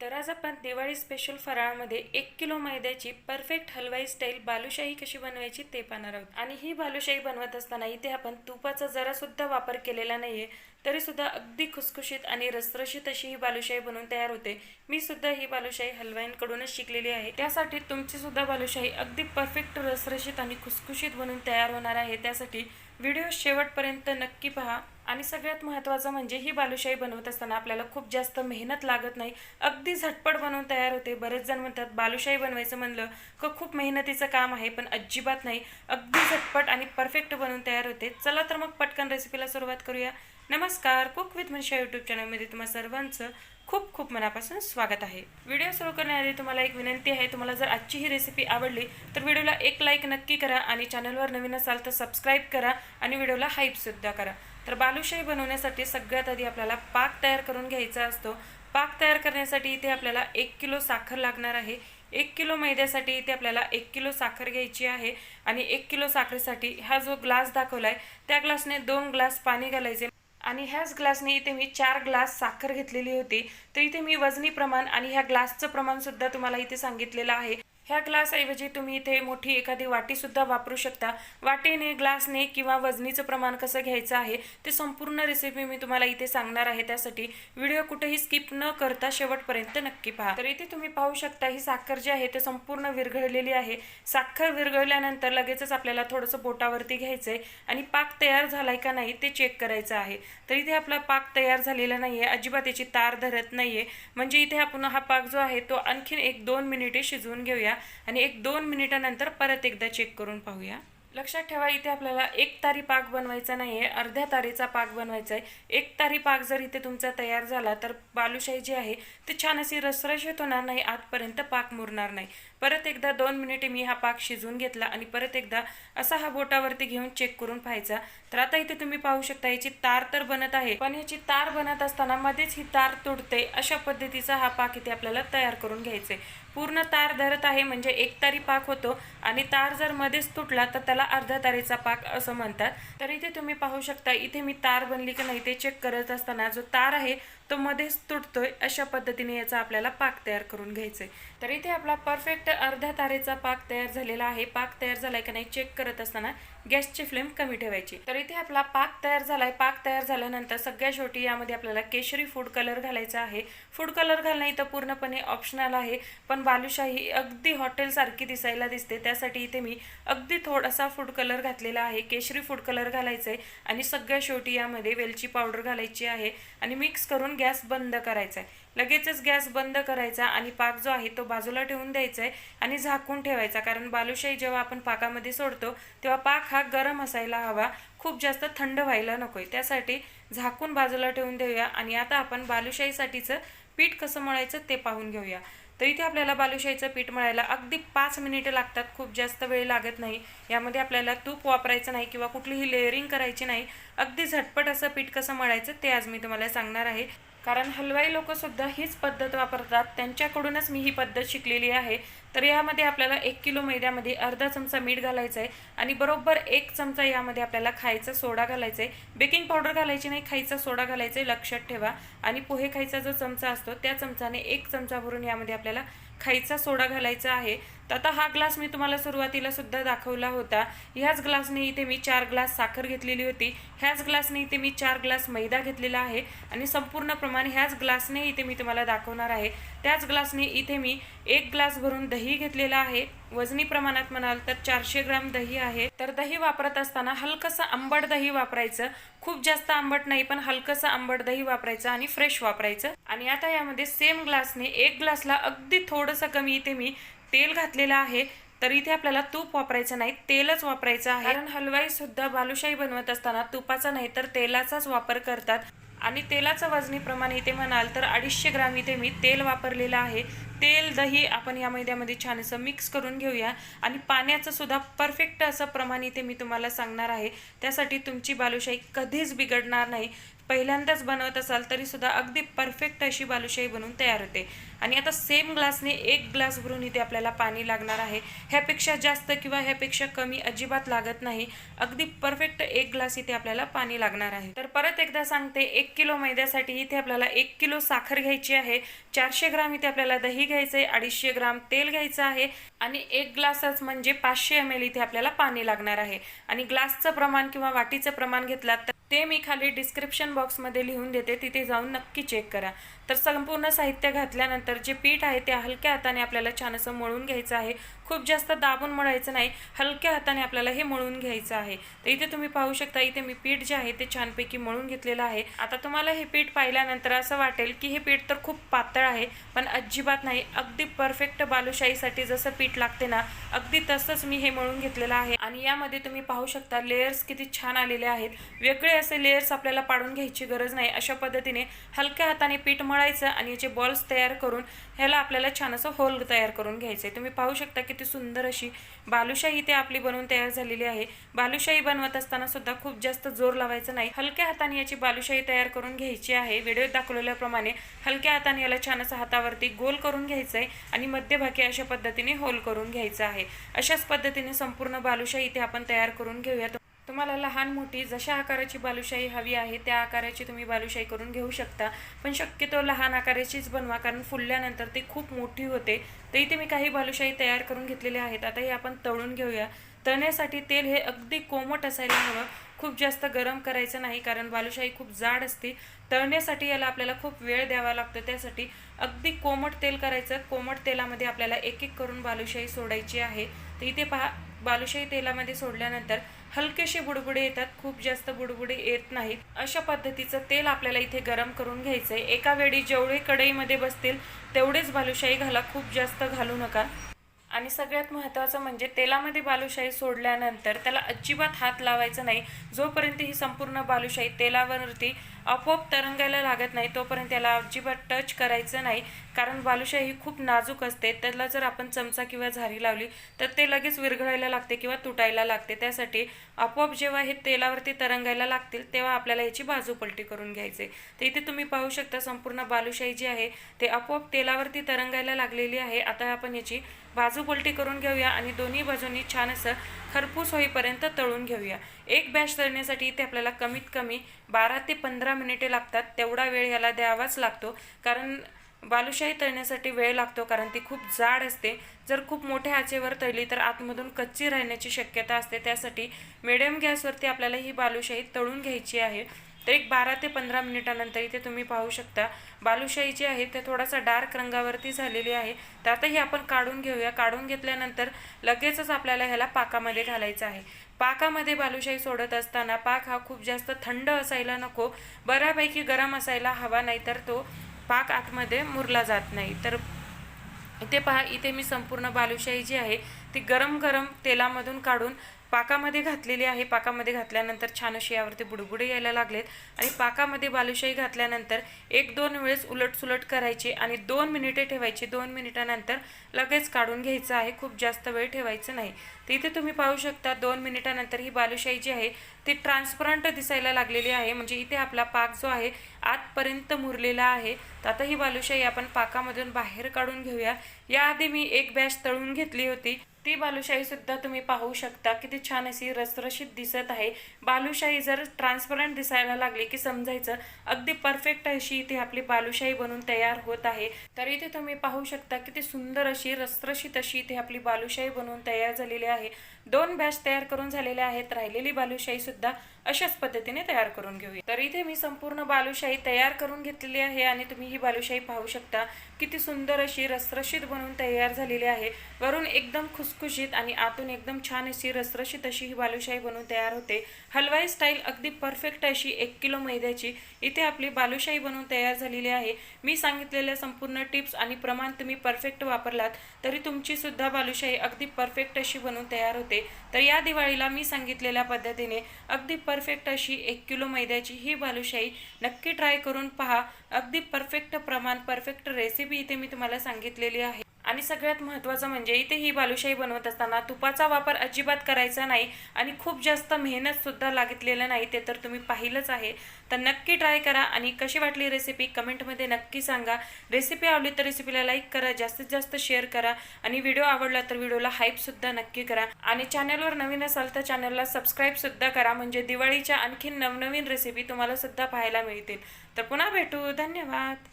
तर आज आपण दिवाळी स्पेशल फराळामध्ये एक किलो मैद्याची परफेक्ट हलवाई स्टाईल बालुशाही कशी बनवायची ते पाहणार आहोत. आणि ही बालुशाही बनवत असताना इथे आपण तुपाचा जरासुद्धा वापर केलेला नाही आहे तरीसुद्धा अगदी खुसखुशीत आणि रसरशीत अशी ही बालुशाही बनवून तयार होते. मी सुद्धा ही बालुशाही हलवाईंकडूनच शिकलेली आहे. त्यासाठी तुमची सुद्धा बालुशाही अगदी परफेक्ट रसरशीत आणि खुसखुशीत बनवून तयार होणार आहे. त्यासाठी व्हिडिओ शेवटपर्यंत नक्की पहा. आणि सगळ्यात महत्त्वाचं म्हणजे ही बालुशाही बनवत असताना आपल्याला खूप जास्त मेहनत लागत नाही. अगदी झटपट बनवून तयार होते. बरेच जण म्हणतात बालुशाही बनवायचं म्हणलं का खूप मेहनतीचं काम आहे पण अजिबात नाही. अगदी झटपट आणि परफेक्ट बनवून तयार होते. चला तर मग पटकन रेसिपीला सुरुवात करूया. नमस्कार कुक विथ मनशा यूट्यूब चॅनलमध्ये तुम्हा सर्वांचं खूप खूप मनापासून स्वागत आहे. व्हिडिओ सुरू करण्याआधी तुम्हाला एक विनंती आहे तुम्हाला जर आजची ही रेसिपी आवडली तर व्हिडिओला एक लाईक नक्की करा आणि चॅनलवर नवीन असाल तर सबस्क्राईब करा आणि व्हिडिओला हाईपसुद्धा करा. तर बालुशाही बनवण्यासाठी सगळ्यात आधी आपल्याला पाक तयार करून घ्यायचा असतो. पाक तयार करण्यासाठी इथे आपल्याला एक किलो साखर लागणार आहे. एक किलो मैद्यासाठी इथे आपल्याला एक किलो साखर घ्यायची आहे आणि एक किलो साखरेसाठी हा जो ग्लास दाखवला आहे त्या ग्लासने दोन ग्लास पाणी घालायचे. आणि ह्याच ग्लासने इथे मी चार ग्लास साखर घेतलेली होती. तर इथे मी वजनी प्रमाण आणि ह्या ग्लासचं प्रमाण सुद्धा तुम्हाला इथे सांगितलेलं आहे. ह्या ग्लासऐवजी तुम्ही इथे मोठी एखादी वाटीसुद्धा वापरू शकता. वाटेने ग्लासने किंवा वजनीचं प्रमाण कसं घ्यायचं आहे ते संपूर्ण रेसिपी मी तुम्हाला इथे सांगणार आहे. त्यासाठी व्हिडिओ कुठेही स्किप न करता शेवटपर्यंत नक्की पहा. तर इथे तुम्ही पाहू शकता ही साखर जी आहे ते संपूर्ण विरघळलेली आहे. साखर विरघळल्यानंतर लगेचच आपल्याला थोडंसं बोटावरती घ्यायचंय आणि पाक तयार झालाय का नाही ते चेक करायचं आहे. तर इथे आपला पाक तयार झालेला नाहीये अजिबात याची तार धरत नाहीये. म्हणजे इथे आपण हा पाक जो आहे तो आणखीन एक दोन मिनिटे शिजवून घेऊया. आणि एक दोन मिनिटानंतर परत एकदा चेक करून पाहूया. लक्षात ठेवा इथे आपल्याला एक तारी पाक बनवायचा नाही आहे अर्ध्या तारीचा पाक बनवायचा आहे. एक तारी पाक जर इथे तुमचा तयार झाला तर बालुशाही जी आहे ती छान अशी रसरशीत होणार नाही आतपर्यंत पाक मुरणार नाही. परत एकदा दोन मिनिटे मी हा पाक शिजवून घेतला आणि परत एकदा असा हा बोटावरती घेऊन चेक करून पाहायचा. तर आता इथे तुम्ही पाहू शकता याची तार तर बनत आहे पण याची तार बनत असताना मध्येच ही तार तुटते अशा पद्धतीचा हा पाक इथे आपल्याला तयार करून घ्यायचा. आहे पूर्ण तार धरत आहे म्हणजे एक तारी पाक होतो आणि तार जर मध्येच तुटला तर त्याला अर्ध्या तारीचा पाक असं म्हणतात. तर इथे तुम्ही पाहू शकता इथे मी तार बनली की नाही ते चेक करत असताना जो तार आहे तो मध्येच तुटतोय अशा पद्धतीने याचा आपल्याला पाक तयार करून घ्यायचंय तर इथे आपला परफेक्ट अर्ध्या तारेचा पाक तयार झालेला आहे. पाक तयार झालाय का नाही चेक करत असताना गॅसची फ्लेम कमी ठेवायची. तर इथे आपला पाक तयार झालाय. पाक तयार झाल्यानंतर सगळ्या शेवटी यामध्ये आपल्याला केशरी फूड कलर घालायचा आहे. फूड कलर घालणं इथं पूर्णपणे ऑप्शनल आहे. पण बालुशाही अगदी हॉटेल सारखी दिसायला दिसते. त्यासाठी इथे मी अगदी थोडासा फूड कलर घातलेला आहे. केशरी फूड कलर घालायचा आहे आणि सगळ्या शेवटी यामध्ये वेलची पावडर घालायची आहे. आणि मिक्स करून गॅस बंद करायचा आहे लगेचच गॅस बंद करायचा आणि पाक जो आहे तो बाजूला ठेवून द्यायचा आहे आणि झाकून ठेवायचा. कारण बालुशाही जेव्हा आपण पाकामध्ये सोडतो तेव्हा पाक हा गरम असायला हवा. खूप जास्त थंड व्हायला नकोय. त्यासाठी झाकून बाजूला ठेवून देऊया आणि आता आपण बालुशाहीसाठीचं पीठ कसं मळायचं ते पाहून घेऊया. तर इथे आपल्याला बालुशाहीचं पीठ मळायला अगदी पाच मिनिटं लागतात. खूप जास्त वेळ लागत नाही. यामध्ये आपल्याला तूप वापरायचं नाही किंवा कुठलीही लेअरिंग करायची नाही. अगदी झटपट असं पीठ कसं मळायचं ते आज मी तुम्हाला सांगणार आहे. कारण हलवाई लोकंसुद्धा हीच पद्धत वापरतात. त्यांच्याकडूनच मी ही पद्धत शिकलेली आहे. तर यामध्ये आपल्याला एक किलो मैद्यामध्ये अर्धा चमचा मीठ घालायचं आहे आणि बरोबर एक चमचा यामध्ये आपल्याला खायचा सोडा घालायचा आहे बेकिंग पावडर घालायची नाही खायचा सोडा घालायचा आहे लक्षात ठेवा. आणि पोहे खायचा जो चमचा असतो त्या चमचाने एक चमचा भरून यामध्ये आपल्याला खायचा सोडा घालायचा आहे. तर आता हा ग्लास मी तुम्हाला सुरुवातीला सुद्धा दाखवला होता. ह्याच ग्लासने इथे मी चार ग्लास साखर घेतलेली होती. ह्याच ग्लासने इथे मी चार ग्लास मैदा घेतलेला आहे. आणि संपूर्ण प्रमाण ह्याच ग्लासने इथे मी तुम्हाला दाखवणार आहे. त्याच ग्लासने इथे मी एक ग्लास भरून दही घेतलेला आहे. वजनी प्रमाणात म्हणाल तर चारशे ग्राम दही आहे. तर दही वापरत असताना हलकंसं आंबट दही वापरायचं. खूप जास्त आंबट नाही पण हलकंसं आंबट दही वापरायचं आणि फ्रेश वापरायचं. आणि आता यामध्ये सेम ग्लासने एक ग्लासला अगदी थोडंसं कमी इथे मी तेल घातलेलं आहे. तर इथे आपल्याला तूप वापरायचं नाही तेलच वापरायचं आहे. कारण हलवाई सुद्धा बालुशाही बनवत असताना तुपाचा नाही तर तेलाचाच वापर करतात. आणि तेलाचं वजनी प्रमाण इथे म्हणाल तर अडीचशे ग्राम इथे मी तेल वापरलेलं आहे. तेल दही आपण या मैद्यामध्ये छान असं मिक्स करून घेऊया. आणि पाण्याचं सुद्धा परफेक्ट असं प्रमाण इथे मी तुम्हाला सांगणार आहे. त्यासाठी तुमची बालुशाही कधीच बिघडणार नाही. पहिल्यांदाच बनवत असाल तरी सुद्धा अगदी परफेक्ट अशी बालुशाही बनवून तयार होते. आणि आता सेम ग्लासने एक ग्लास भरून इथे आपल्याला पाणी लागणार आहे. ह्यापेक्षा जास्त किंवा ह्यापेक्षा कमी अजिबात लागत नाही. अगदी परफेक्ट एक ग्लास इथे आपल्याला पाणी लागणार आहे. तर परत एकदा सांगते एक किलो मैद्यासाठी इथे आपल्याला एक किलो साखर घ्यायची आहे. चारशे ग्राम इथे आपल्याला दही घ्यायचं आहे अडीचशे ग्राम तेल घ्यायचं आहे आणि एक ग्लासच म्हणजे पाचशे एम एल इथे आपल्याला पाणी लागणार आहे. आणि ग्लासचं प्रमाण किंवा वाटीचं प्रमाण घेतलात तर ते मी खाली डिस्क्रिप्शन बॉक्समध्ये लिहून देते तिथे जाऊन नक्की चेक करा. तर संपूर्ण साहित्य घातल्यानंतर जे पीठ आहे ते हलक्या हाताने आपल्याला छान असं मळून घ्यायचं आहे. खूप जास्त दाबून मळायचं नाही हलक्या हाताने आपल्याला हे मळून घ्यायचं आहे. तर इथे तुम्ही पाहू शकता इथे मी पीठ जे आहे ते छानपैकी मळून घेतलेलं आहे. आता तुम्हाला हे पीठ पाहिल्यानंतर असं वाटेल की हे पीठ तर खूप पातळ आहे पण अजिबात नाही. अगदी परफेक्ट बालुशाहीसाठी जसं पीठ लागते ना अगदी तसंच मी हे मळून घेतलेलं आहे. आणि यामध्ये तुम्ही पाहू शकता लेयर्स किती छान आलेले आहेत. वेगळे असे लेयर्स आपल्याला पाडून घ्यायची गरज नाही. अशा पद्धतीने हलक्या हाताने पीठ मळायचं आणि याचे बॉल्स तयार करून ह्याला आपल्याला छान असं होल तयार करून घ्यायचं आहे तुम्ही पाहू शकता किती सुंदर अशी बालुशाही इथे आपली बनवून तयार झालेली आहे. बालुशाही बनवत असताना सुद्धा खूप जास्त जोर लावायचा नाही. हलक्या हाताने याची बालुशाही तयार करून घ्यायची आहे. व्हिडिओ दाखवलेल्याप्रमाणे हलक्या हाताने याला छान असं हातावरती गोल करून घ्यायचं आहे आणि मध्यभागी अशा पद्धतीने होल करून घ्यायचं आहे. अशाच पद्धतीने संपूर्ण बालुशाही इथे आपण तयार करून घेऊया तुम्हाला लहान मोठी जशा आकाराची बालुशाही हवी आहे त्या आकाराची तुम्ही बालुशाही करून घेऊ शकता. पण शक्यतो लहान आकाराचीच बनवा कारण फुलल्यानंतर ती खूप मोठी होते. तर इथे मी काही बालुशाही तयार करून घेतलेले आहेत. आता हे आपण तळून घेऊया. तळण्यासाठी तेल हे अगदी कोमट असायला हवं. खूप जास्त गरम करायचं नाही कारण बालुशाही खूप जाड असते. तळण्यासाठी याला आपल्याला खूप वेळ द्यावा लागतो. त्यासाठी अगदी कोमट तेल करायचं. कोमट तेलामध्ये आपल्याला एक एक करून बालुशाही सोडायची आहे. तर इथे पहा बालुशाही तेलामध्ये सोडल्यानंतर हलकेसे बुडबुडे येतात. खूप जास्त बुडबुडे येत नाहीत. अशा पद्धतीचं तेल आपल्याला इथे गरम करून घ्यायचं आहे एका वेळी जेवढे कढईमध्ये बसतील तेवढेच बालुशाही घाला. खूप जास्त घालू नका. आणि सगळ्यात महत्त्वाचं म्हणजे तेलामध्ये बालुशाही सोडल्यानंतर त्याला अजिबात हात लावायचा नाही. जोपर्यंत ही संपूर्ण बालुशाही तेलावरती आपोआप तरंगायला लागत नाही तोपर्यंत त्याला अजिबात टच करायचं नाही. कारण बालुशाही ही खूप नाजूक असते. त्याला जर आपण चमचा किंवा झारी लावली तर ते लगेच विरघळायला लागते किंवा तुटायला लागते. त्यासाठी आपोआप जेव्हा हे तेलावरती तरंगायला लागतील तेव्हा आपल्याला याची बाजू पलटी करून घ्यायचे. तर इथे तुम्ही पाहू शकता संपूर्ण बालुशाही जी आहे ते आपोआप तेलावरती तरंगायला लागलेली आहे. आता आपण याची बाजू पलटी करून घेऊया आणि दोन्ही बाजूंनी छान असं खरपूस होईपर्यंत तळून घेऊया. एक बॅच तळण्यासाठी इथे आपल्याला कमीत कमी बारा ते पंधरा मिनिटे लागतात. तेवढा वेळ ह्याला द्यावाच लागतो. कारण बालुशाही तळण्यासाठी वेळ लागतो कारण ती खूप जाड असते. जर खूप मोठ्या आचेवर तळली तर आतमधून कच्ची राहण्याची शक्यता असते. त्यासाठी मिडियम गॅसवरती आपल्याला ही बालुशाही तळून घ्यायची आहे. तर एक बारा ते पंधरा मिनिटानंतर इथे तुम्ही पाहू शकता. बालुशाही जी आहे ते थोडासा डार्क रंगावरती झालेली आहे. तर आता आपण काढून घेऊया. काढून घेतल्यानंतर लगेचच आपल्याला ह्याला पाकामध्ये घालायचं आहे. पाकामध्ये बालुशाही सोडत असताना पाक हा खूप जास्त थंड असायला नको. बऱ्यापैकी गरम असायला हवा नाही तर तो पाक आतमध्ये मुरला जात नाही. तर इथे पहा इथे मी संपूर्ण बालुशाही जी आहे ती गरम गरम तेलामधून काढून पाकामध्ये घातलेली आहे. पाकामध्ये घातल्यानंतर छान अशी यावरती बुडबुडे यायला लागलेत. आणि पाकामध्ये बालुशाही घातल्यानंतर एक दोन वेळेस उलटसुलट करायची आणि दोन मिनिटे ठेवायची. दोन मिनिटानंतर लगेच काढून घ्यायचं आहे. खूप जास्त वेळ ठेवायचं नाही. तर इथे तुम्ही पाहू शकता दोन मिनिटानंतर ही बालुशाही जी आहे ती ट्रान्सपरंट दिसायला लागलेली आहे. म्हणजे इथे आपला पाक जो आहे आतपर्यंत मुरलेला आहे. तर आता ही बालुशाही आपण पाकामधून बाहेर काढून घेऊया. याआधी मी एक बॅच तळून घेतली होती. ती बालुशाही सुद्धा तुम्ही पाहू शकता. किती छान अशी रसरशीत दिसत आहे. बालुशाही जर ट्रान्सपरंट दिसायला लागली की समजायचं अगदी परफेक्ट अशी इथे आपली बालुशाही बनून तयार होत आहे. तर इथे तुम्ही पाहू शकता किती सुंदर अशी रसरशीत अशी इथे आपली बालुशाही बनवून तयार झालेली आहे. दोन बॅच तयार करून झालेल्या आहेत. राहिलेली बालुशाही सुद्धा अशाच पद्धतीने तयार करून घेऊया. तर इथे मी संपूर्ण बालुशाही तयार करून घेतलेली आहे आणि तुम्ही ही बालुशाही पाहू शकता. किती सुंदर अशी रसरशीत बनवून तयार झालेली आहे. वरून एकदम खुसखुशीत आणि आतून एकदम छान अशी रसरशीत अशी ही बालुशाही बनवून तयार होते. हलवाई स्टाईल अगदी परफेक्ट अशी एक किलो मैद्याची इथे आपली बालुशाही बनवून तयार झालेली आहे. मी सांगितलेल्या संपूर्ण टिप्स आणि प्रमाण तुम्ही परफेक्ट वापरलात तरी तुमची सुद्धा बालुशाही अगदी परफेक्ट अशी बनवून तयार होते. तर या दिवाळीला मी सांगितलेल्या पद्धतीने अगदी परफेक्ट अशी एक किलो मैद्याची ही बालुशाही नक्की ट्राय करून पहा. अगदी परफेक्ट प्रमाण परफेक्ट रेसिपी इथे मी तुम्हाला सांगितलेली आहे. आणि सगळ्यात महत्त्वाचं म्हणजे इथे ही बालुशाही बनवत असताना तुपाचा वापर अजिबात करायचा नाही आणि खूप जास्त मेहनतसुद्धा लागितलेलं नाही ते तर तुम्ही पाहिलंच आहे. तर नक्की ट्राय करा आणि कशी वाटली रेसिपी कमेंटमध्ये नक्की सांगा. रेसिपी आवडली तर रेसिपीला लाईक करा जास्तीत जास्त शेअर करा आणि व्हिडिओ आवडला तर व्हिडिओला हाईपसुद्धा नक्की करा. आणि चॅनलवर नवीन असाल तर चॅनलला सबस्क्राईबसुद्धा करा. म्हणजे दिवाळीच्या आणखी नवनवीन रेसिपी तुम्हाला सुद्धा पाहायला मिळतील. तर पुन्हा भेटू. धन्यवाद.